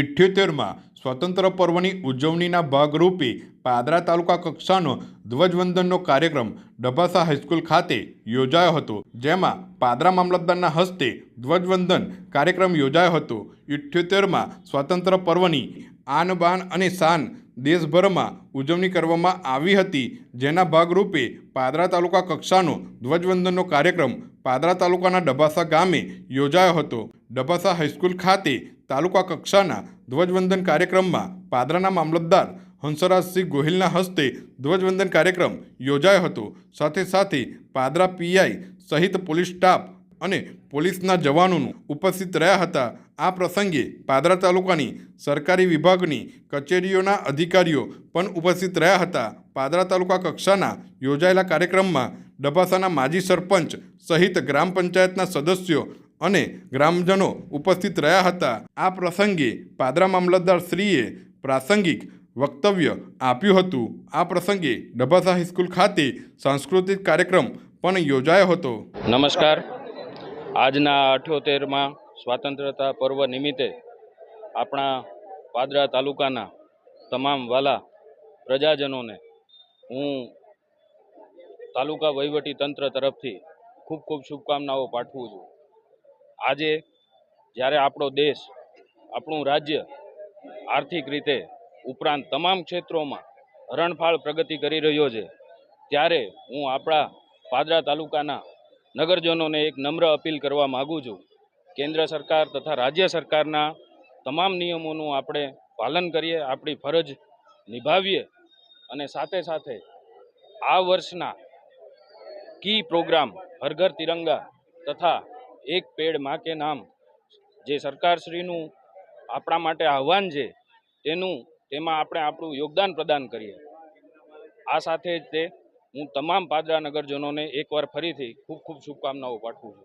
ઇઠ્યોતેરમાં સ્વતંત્ર પર્વની ઉજવણીના ભાગરૂપે પાદરા તાલુકા કક્ષાનો ધ્વજવંદનનો કાર્યક્રમ ડભાસા હાઈસ્કૂલ ખાતે યોજાયો હતો. જેમાં પાદરા મામલતદારના હસ્તે ધ્વજવંદન કાર્યક્રમ યોજાયો હતો. ઇઠ્યોતેરમાં સ્વતંત્ર પર્વની આન બાન અને શાન દેશભરમાં ઉજવણી કરવામાં આવી હતી. જેના ભાગરૂપે પાદરા તાલુકા કક્ષાનો ધ્વજવંદનનો કાર્યક્રમ પાદરા તાલુકાના ડભાસા ગામે યોજાયો હતો. ડબાસા હાઈસ્કૂલ ખાતે તાલુકા કક્ષાના ધ્વજવંદન કાર્યક્રમમાં પાદરાના મામલતદાર હંસરાજસિંહ ગોહિલના હસ્તે ધ્વજવંદન કાર્યક્રમ યોજાયો હતો. સાથે સાથે પાદરા પીઆઈ સહિત પોલીસ સ્ટાફ અને પોલીસના જવાનોનું ઉપસ્થિત રહ્યા હતા. આ પ્રસંગે પાદરા તાલુકાની સરકારી વિભાગની કચેરીઓના અધિકારીઓ પણ ઉપસ્થિત રહ્યા હતા. પાદરા તાલુકા કક્ષાના યોજાયેલા કાર્યક્રમમાં ડભાસાના માજી સરપંચ સહિત ગ્રામ પંચાયતના સદસ્યો અને ગ્રામજનો ઉપસ્થિત રહ્યા હતા. આ પ્રસંગે પાદરા મામલતદાર શ્રીએ પ્રાસંગિક વક્તવ્ય આપ્યું હતું. આ પ્રસંગે ડભાસા હાઈસ્કૂલ ખાતે સાંસ્કૃતિક કાર્યક્રમ પણ યોજાયો હતો. નમસ્કાર. આજના અઠ્યોતેરમાં સ્વાતંત્રતા પર્વ નિમિત્તે આપણા પાદરા તાલુકાના તમામ વાલા પ્રજાજનોને હું તાલુકા વહીવટી તંત્ર તરફથી ખૂબ ખૂબ શુભકામનાઓ પાઠવું છું. આજે જ્યારે આપણો દેશ, આપણું રાજ્ય આર્થિક રીતે ઉપરાંત તમામ ક્ષેત્રોમાં હરણફાળ પ્રગતિ કરી રહ્યો છે, ત્યારે હું આપણા પાદરા તાલુકાના નગરજનોને એક નમ્ર અપીલ કરવા માગું છું. કેન્દ્ર સરકાર તથા રાજ્ય સરકારના તમામ નિયમોનું આપણે પાલન કરીએ, આપણી ફરજ નિભાવીએ અને સાથે સાથે આ વર્ષના કી પ્રોગ્રામ હર ઘર તિરંગા તથા એક પેડમાં કે નામ. જે સરકારશ્રીનું આપણા માટે આહવાન છે, તેનું, તેમાં આપણે આપણું યોગદાન પ્રદાન કરીએ. આ સાથે જ તે હું તમામ પાદરા નગરજનોને એકવાર ફરીથી ખૂબ ખૂબ શુભકામનાઓ પાઠવું છું.